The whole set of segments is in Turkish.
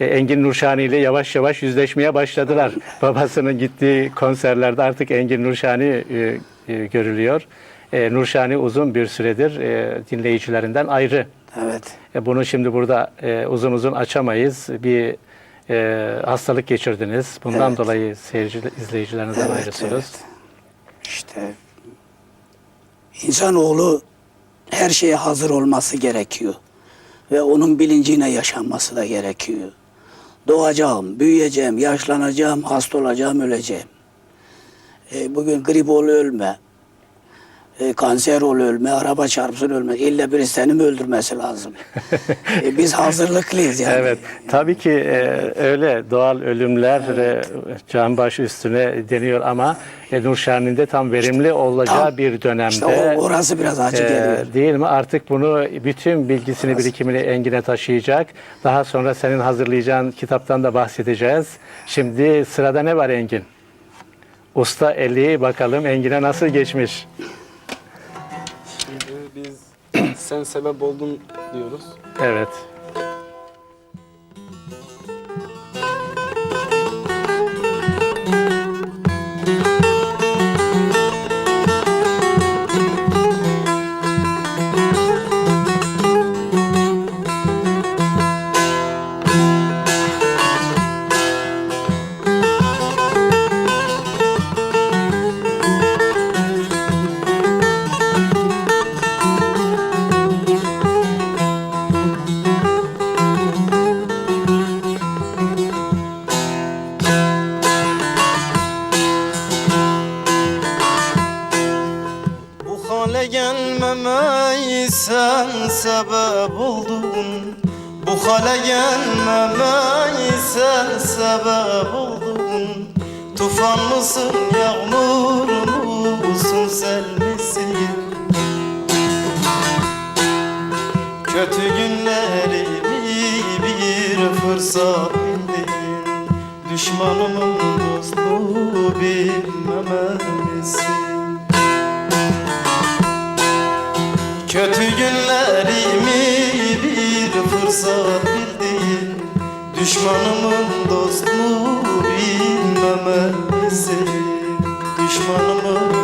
e, Engin Nurşani ile yavaş yavaş yüzleşmeye başladılar. Babasının gittiği konserlerde artık Engin Nurşani e, e, görülüyor. Nurşani uzun bir süredir dinleyicilerinden ayrı. Evet. Bunu şimdi burada uzun uzun açamayız. Bir e, hastalık geçirdiniz. Bundan Evet. dolayı seyirci, izleyicilerinizden Evet, ayrısınız. evet. İşte insanoğlu her şeye hazır olması gerekiyor. Ve onun bilincine yaşanması da gerekiyor. Doğacağım, büyüyeceğim, yaşlanacağım, hasta olacağım, öleceğim. E, bugün grip ol ölme, e, kanser ol ölme, araba çarpsın ölme. İlla biri seni mi öldürmesi lazım? E, biz hazırlıklıyız yani. Evet, tabii ki e, öyle doğal ölümler e, can baş üstüne deniyor ama e, Nurşani'nin de tam verimli olacağı Tam. bir dönemde. İşte o, orası biraz acı e, geliyor. değil mi? Artık bunu bütün bilgisini, Orası. birikimini Engin'e taşıyacak. Daha sonra senin hazırlayacağın kitaptan da bahsedeceğiz. Şimdi sırada ne var Engin? Usta eli bakalım Engin'e nasıl geçmiş? Şimdi biz sen sebep oldun diyoruz. Evet. Bu hale gelmeme sen sebep oldun. Bu hale gelmeme sen sebep oldun. Tufan mısın yağmur musun sel misin? Kötü günlerimi bir fırsat bildin. Düşmanımın dostu bilmemelisin Kötü günlerimi bir fırsat bildin Düşmanımın dostluğu bilmemelisin. Düşmanımın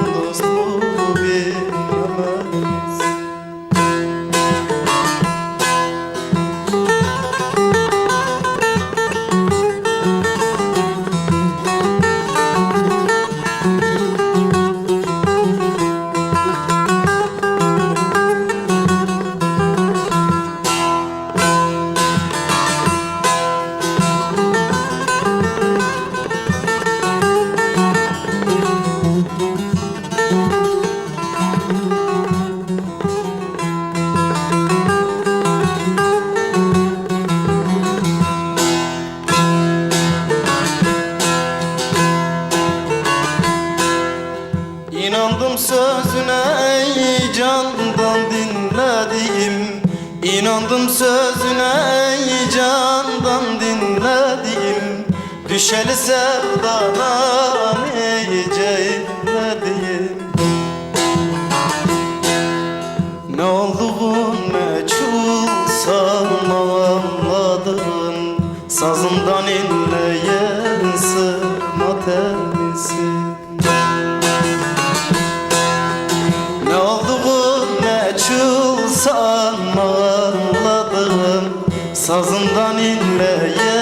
İnandım sözüne candan dinledim. Düşeli sevdadan iyice inledim Ne olduğun meçhul sanma anladın? Sazından inleyen sırma misin? Ne olduğun meçhul sanma Sazından inleyen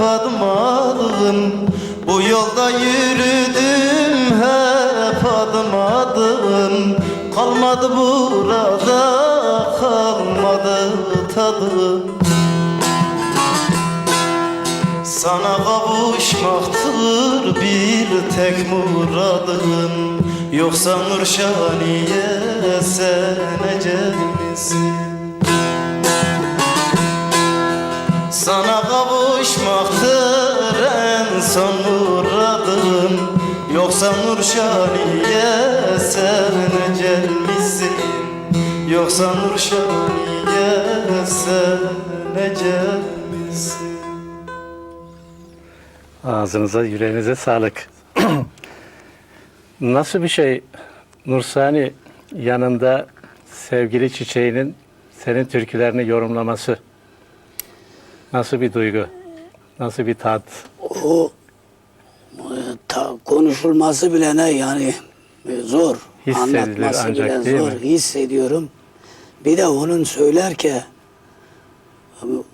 adım Bu yolda yürüdüm hep adım adım Kalmadı burada tadım. Sana kavuşmaktır bir tek muradım Yoksa Nurşaniye sen ecel misin? Son muradım Yoksa Nurşaniye sen ecel misin? Yoksa Nurşaniye sen ecel misin? Ağzınıza, yüreğinize sağlık. Nasıl bir şey Nursani yanında sevgili çiçeğinin senin türkülerini yorumlaması? Nasıl bir duygu? Nasıl bir tat? O ta, konuşulması bile ne yani e, zor. Hissedilir Anlatması ancak, bile zor. mi? Hissediyorum. Bir de onun söylerken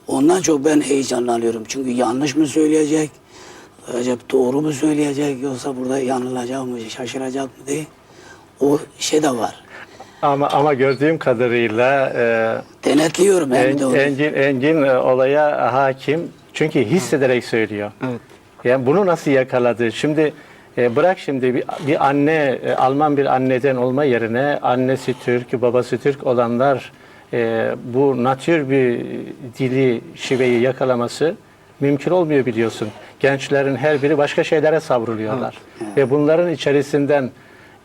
ondan çok ben heyecanlanıyorum. Çünkü yanlış mı söyleyecek? Acaba doğru mu söyleyecek? Yoksa burada yanılacak mı, şaşıracak mı diye. O şey de var. Ama ama gördüğüm kadarıyla e, Denetliyorum hem de En- onu. Engin, Engin e, olaya hakim. Çünkü hissederek söylüyor. Evet. Yani bunu nasıl yakaladı? Şimdi e, bırak şimdi bir, bir anne, e, Alman bir anneden olma yerine annesi Türk, babası Türk olanlar e, bu natür bir dili, şiveyi yakalaması mümkün olmuyor biliyorsun. Gençlerin her biri başka şeylere savruluyorlar. Ve bunların içerisinden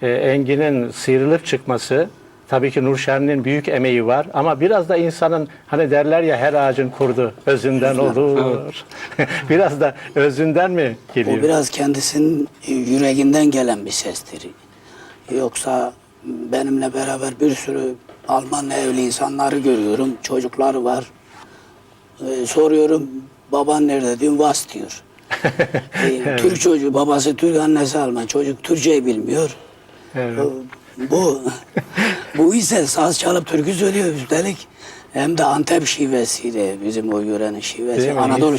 e, Engin'in sıyrılıp çıkması tabii ki Nurşen'in büyük emeği var ama biraz da insanın hani derler ya her ağacın kurdu özünden olur. biraz da özünden mi geliyor? O biraz kendisinin yüreğinden gelen bir sestir. Yoksa benimle beraber bir sürü Alman evli insanları görüyorum. Çocukları var. Ee, soruyorum baban nerede diyorum Vas diyor. Ee, Türk çocuğu babası Türk annesi Alman çocuk Türkçeyi bilmiyor. Evet. Bu bu ise saz çalıp türkü söylüyor üstelik hem de Antep şivesiyle bizim o yörenin şivesi. Anadolu